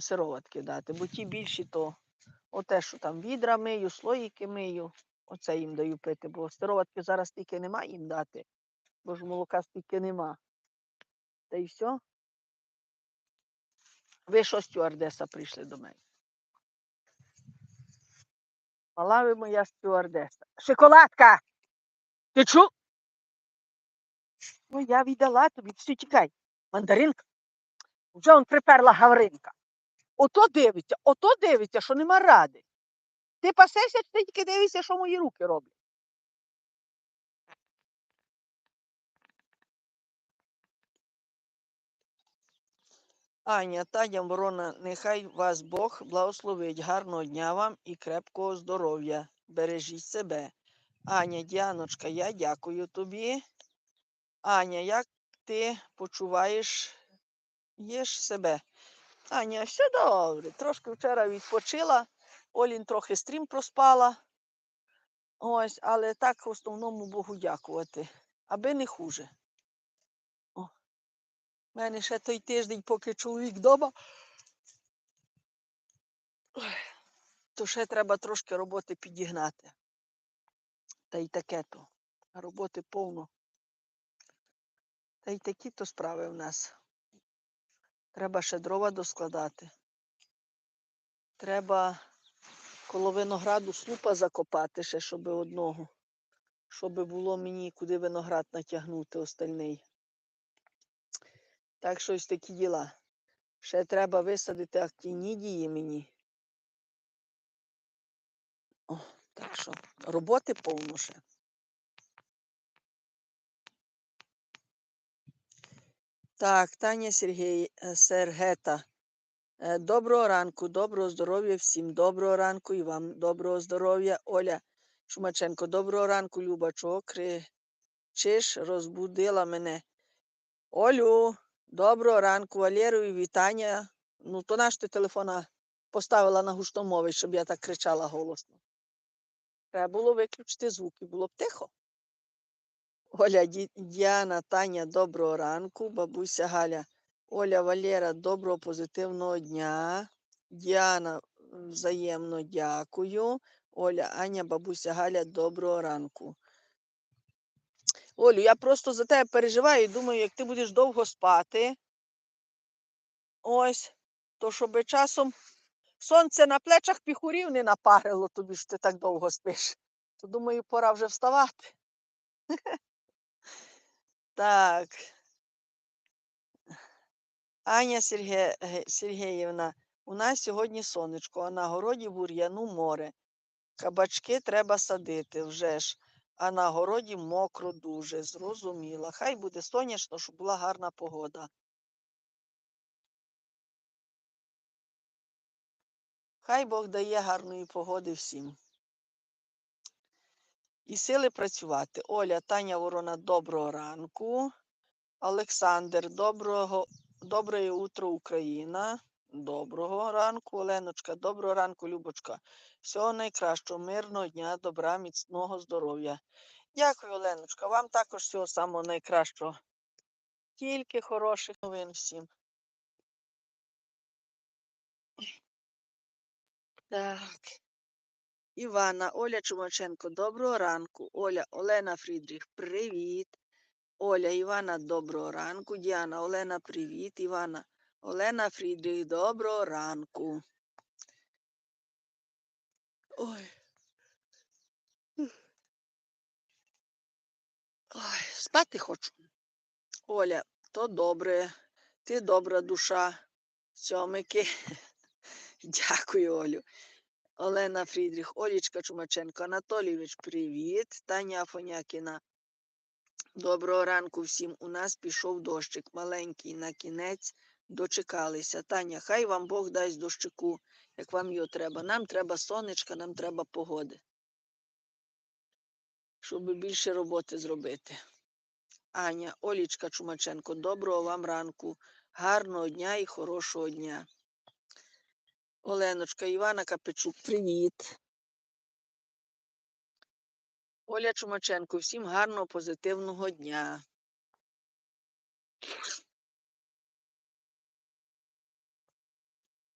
сироватки дати, бо ті більші то оте, що там відра мию, слоїки мию, оце їм даю пити, бо сироватки зараз стільки нема їм дати, бо ж молока стільки нема. Та й все. Ви що, стюардеса, прийшли до мене? Мала ви моя стюардеса. Шоколадка! Ти чу? Ну, я віддала тобі, все, тікай. Мандаринка. Вже он приперла Гавринка. Ото дивиться, ото дивиться, що нема ради. Ти пасешся, ти тільки дивишся, що мої руки роблять. Аня, Таня Ворона, нехай вас Бог благословить. Гарного дня вам і крепкого здоров'я. Бережіть себе. Аня, Діаночка, я дякую тобі. Аня, як ти почуваєш їж себе? Аня, все добре. Трошки вчора відпочила. Олін трохи стрім проспала. Ось, але так в основному Богу дякувати. Аби не хуже. У мене ще той тиждень, поки чоловік вдома. То ще треба трошки роботи підігнати. Та й таке то. Роботи повно. Та й такі то справи в нас. Треба ще дрова доскладати. Треба коло винограду слупа закопати ще, щоб одного. Щоб було мені куди виноград натягнути остальний. Так що ось такі діла. Ще треба висадити актинідії мені. О, так що роботи повно ще. Так, Таня Сергій, Сергета. Е, Доброго ранку, доброго здоров'я всім. Доброго ранку і вам доброго здоров'я. Оля Шумаченко, доброго ранку, Люба. Чого кричиш, розбудила мене. Олю, доброго ранку, Валєрові, вітання. Ну, то наш ти телефона поставила на густомовий, щоб я так кричала голосно. Треба було виключити звуки, було б тихо. Оля, Діана, Таня, доброго ранку. Бабуся Галя, Оля, Валера, доброго позитивного дня. Діана, взаємно дякую. Оля, Аня, бабуся Галя, доброго ранку. Олю, я просто за тебе переживаю і думаю, як ти будеш довго спати. Ось, то щоб часом сонце на плечах піхурів не напарило тобі, що ти так довго спиш. То думаю, пора вже вставати. Так. Аня Сергє... Ге- Сергіївна, у нас сьогодні сонечко, а на городі бур'яну море. Кабачки треба садити вже ж, а на городі мокро дуже, зрозуміла. Хай буде сонячно, щоб була гарна погода. Хай Бог дає гарної погоди всім. І сили працювати. Оля, Таня Ворона, доброго ранку. Олександр, доброго, доброе утро, Україна. Доброго ранку, Оленочка, доброго ранку, Любочка. Всього найкращого, мирного дня, добра, міцного здоров'я. Дякую, Оленочка. Вам також всього самого найкращого. Тільки хороших новин всім. Так. Івана, Оля Чумаченко, доброго ранку. Оля, Олена Фрідріх, привіт. Оля, Івана, доброго ранку. Діана, Олена, привіт. Івана, Олена Фрідріх, доброго ранку. Ой. Ой, спати хочу. Оля, то добре. Ти добра душа. Сьомики. Дякую, Олю. Олена Фрідріх, Олічка Чумаченко, Анатолійович, привіт. Таня Афонякіна. Доброго ранку всім. У нас пішов дощик маленький на кінець. Дочекалися. Таня, хай вам Бог дасть дощику, як вам його треба. Нам треба сонечка, нам треба погоди. Щоб більше роботи зробити. Аня, Олічка Чумаченко, доброго вам ранку, гарного дня і хорошого дня. Оленочка, Івана Капичук, привіт. Оля Чумаченко, всім гарного позитивного дня.